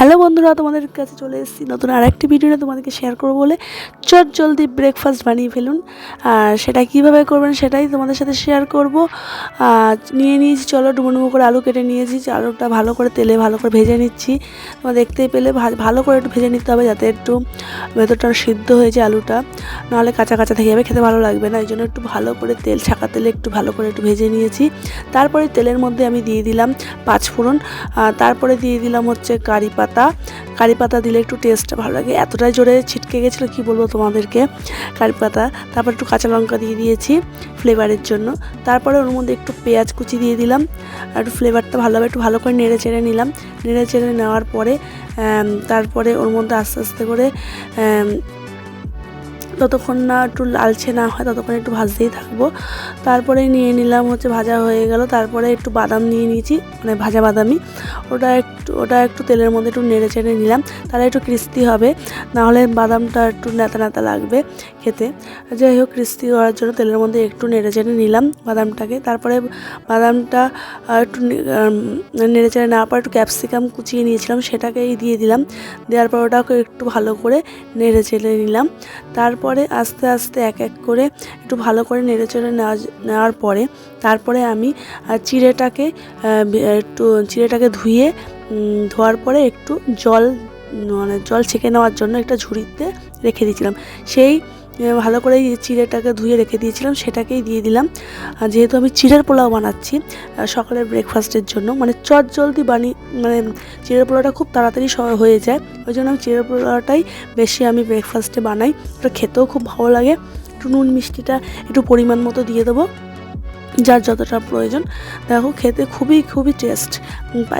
Hello বন্ধুরা, তোমাদের কাছে চলে এসেছি নতুন আর একটি ভিডিও তোমাদেরকে শেয়ার করব বলে। চট জলদি ব্রেকফাস্ট বানিয়ে ফেলুন। আর সেটা কীভাবে করবেন সেটাই তোমাদের সাথে শেয়ার করব। নিয়ে নিয়েছি, চলো ডুমো করে আলু কেটে নিয়েছি। আলুটা ভালো করে তেলে ভালো করে ভেজে নিচ্ছি। তোমরা দেখতেই পেলে ভালো করে একটু ভেজে নিতে হবে যাতে একটু ভেতরটা সিদ্ধ হয়ে যায় আলুটা। নাহলে কাঁচা কাঁচা থেকে যাবে, খেতে ভালো লাগবে না। এই জন্য একটু ভালো করে তেল ছাকা তেলে একটু ভালো করে একটু ভেজে নিয়েছি। তারপরে তেলের মধ্যে আমি দিয়ে দিলাম পাঁচ ফোড়ন তারপরে দিয়ে দিলাম হচ্ছে কারি পাতা। কারি পাতা। দিলে একটু টেস্টটা ভালো লাগে। এতটাই জোরে ছিটকে গেছিল, কি বলব তোমাদেরকে? কারি পাতা। তারপর একটু কাঁচা লঙ্কা দিয়ে দিয়েছি ফ্লেভারের জন্য। তারপরে ওর মধ্যে একটু পেঁয়াজ কুচি দিয়ে দিলাম। আর একটু ফ্লেভারটা ভালোভাবে একটু ভালো করে নেড়ে চেড়ে নিলাম। নেড়ে চেড়ে নেওয়ার পরে তারপরে ওর মধ্যে আস্তে আস্তে করে আম, ততক্ষণ না একটু লালচে না হয় ততক্ষণ একটু ভাজতেই থাকব। তারপরে নিয়ে নিলাম হচ্ছে ভাজা হয়ে গেল তারপরে একটু বাদাম নিয়ে নিয়েছি মানে ভাজা বাদামি ওটা একটু ওটা একটু তেলের মধ্যে একটু নেড়ে চেড়ে নিলাম তাহলে একটু ক্রিস্পি হবে নাহলে বাদামটা একটু নেতা নেতা লাগবে খেতে। যাই হোক ক্রিস্পি করার জন্য তেলের মধ্যে একটু নেড়ে চেড়ে নিলাম বাদামটাকে তারপরে বাদামটা একটু নেড়ে চেড়ে নেওয়ার পর একটু ক্যাপসিকাম কুচিয়ে নিয়েছিলাম সেটাকেই দিয়ে দিলাম। দেওয়ার পর ওটাকে একটু ভালো করে নেড়ে চেড়ে নিলাম। তারপরে আস্তে আস্তে এক এক করে একটু ভালো করে নেড়ে চেড়ে নেওয়া নেওয়ার পরে তারপরে আমি চিড়েটাকে একটু চিড়েটাকে ধুয়ে ধোয়ার পরে একটু জল মানে জল ছেঁকে নেওয়ার জন্য একটা ঝুড়িতে রেখে দিয়েছিলাম। সেই ভালো করে চিড়েটাকে ধুয়ে রেখে দিয়েছিলাম, সেটাকেই দিয়ে দিলাম। যেহেতু আমি চিড়ের পোলাও বানাচ্ছি সকালের ব্রেকফাস্টের জন্য মানে চট জলদি বানিয়ে মানে চিড়ের পোলাওটা খুব তাড়াতাড়ি হয়ে যায়, ওই জন্য আমি চিড়ের পোলাওটাই বেশি আমি ব্রেকফাস্টে বানাই। ওটা খেতেও খুব ভালো লাগে। একটু নুন মিষ্টিটা একটু পরিমাণ মতো দিয়ে দেবো। যার যতটা প্রয়োজন। দেখো, খেতে খুবই খুবই টেস্ট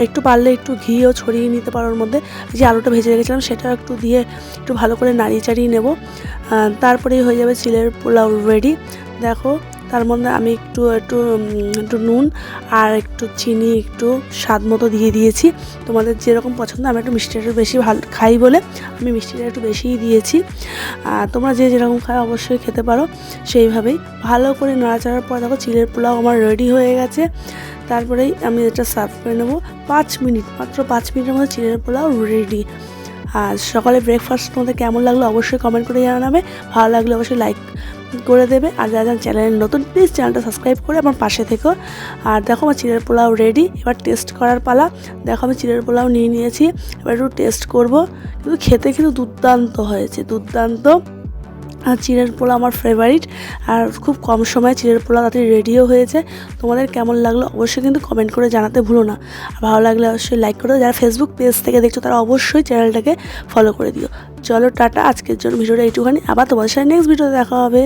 একটু পারলে একটু ঘিও ছড়িয়ে নিতে পারো ওর মধ্যে। যে আলুটা ভেজে রেখেছিলাম সেটাও একটু দিয়ে একটু ভালো করে নাড়িয়ে চাড়িয়ে নেব। তারপরেই হয়ে যাবে চিলের পোলাও রেডি দেখো তার মধ্যে আমি একটু একটু একটু নুন আর একটু চিনি একটু স্বাদ মতো দিয়ে দিয়েছি। তোমাদের যেরকম পছন্দ, আমি একটু মিষ্টিটা একটু বেশি ভালো, খাই বলে আমি মিষ্টিটা একটু বেশিই দিয়েছি। তোমরা যে যেরকম খায় অবশ্যই খেতে পারো সেইভাবেই। ভালো করে নাড়াচাড়ার পর দেখো চিলের পোলাও আমার রেডি হয়ে গেছে। তারপরেই আমি এটা সার্ভ করে নেব। পাঁচ মিনিট, মাত্র পাঁচ মিনিটের মধ্যে চিলের পোলাও রেডি আর সকালে ব্রেকফাস্ট তোমাদের কেমন লাগল অবশ্যই কমেন্ট করে জানাবে। ভালো লাগলে অবশ্যই লাইক করে দেবে। আর যারা যারা চ্যানেল নতুন প্লিজ চ্যানেলটা সাবস্ক্রাইব করে আমার পাশে থেকো। আর দেখো আমার চিড়ের পোলাও রেডি এবার টেস্ট করার পালা। দেখো আমি চিড়ের পোলাও নিয়ে নিয়েছি। এবার একটু টেস্ট করব। কিন্তু খেতে কিন্তু দুর্দান্ত হয়েছে, দুর্দান্ত। আর চিড়ের পোলা আমার ফেভারিট আর খুব কম সময়ে চিড়ের পোলা তাড়াতাড়ি রেডিও হয়েছে। তোমাদের কেমন লাগল অবশ্যই কিন্তু কমেন্ট করে জানাতে ভুলো না। আর ভালো লাগলে অবশ্যই লাইক করো যারা ফেসবুক পেজ থেকে দেখছ তারা অবশ্যই চ্যানেলটাকে ফলো করে দিও। চলো টাটা আজকের জন্য ভিডিওটা একটুখানি আবার তোমাদের সাথে নেক্সট ভিডিওতে দেখা হবে।